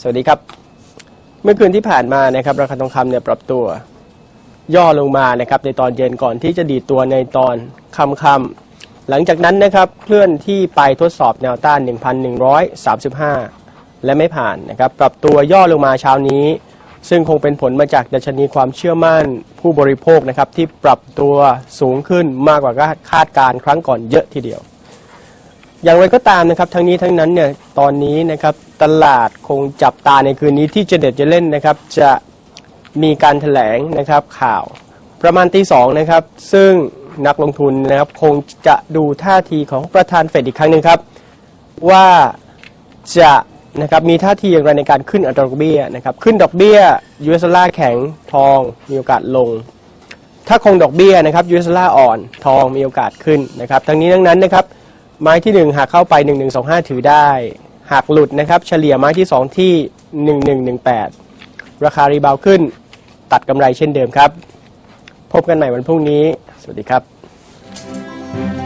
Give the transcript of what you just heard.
สวัสดีครับ เมื่อคืนที่ผ่านมานะครับราคาทองคำเนี่ยปรับตัว ย่อลงมานะครับในตอนเย็นก่อนที่จะดีตัวในตอนค่ำๆหลังจากนั้นนะครับเคลื่อนที่ไปทดสอบแนวต้าน 1,135 และไม่ผ่านนะครับปรับตัวย่อลงมาเช้านี้ ซึ่งคงเป็นผลมาจากดัชนีความเชื่อมั่นผู้บริโภคนะครับที่ปรับตัวสูงขึ้นมากกว่าคาดการครั้งก่อนเยอะทีเดียว อย่างไรก็ตามนะครับทั้งนี้ทั้งนั้นเนี่ยตอนนี้นะครับตลาดคงจับตาในคืนนี้ที่เจะเด็ดจะเล่นนะครับจะมีการแถลงนะครับข่าวประมาณตีสองนะครับซึ่งนักลงทุนนะครับคงจะดูท่าทีของประธานเฟดอีกครั้งหนึ่งครับ ว่าจะนะครับมีท่าทีอย่างไรในการขึ้นอัตราดอกเบี้ยนะครับขึ้นดอกเบี้ยยูเอสดอลาแข็งทองมีโอกาสลง ถ้าคงดอกเบี้ยนะครับยูเอสดอลาอ่อนทองมีโอกาสขึ้นนะครับทั้งนี้ทั้งนั้นนะครับ ไม้ที่ 1 หากเข้าไป 1125 ถือได้ หากหลุดนะครับ เฉลี่ยไม้ที่ 2 ที่ 1118 ราคารีบาวขึ้น ตัดกำไรเช่นเดิมครับ พบกันใหม่วันพรุ่งนี้ สวัสดีครับ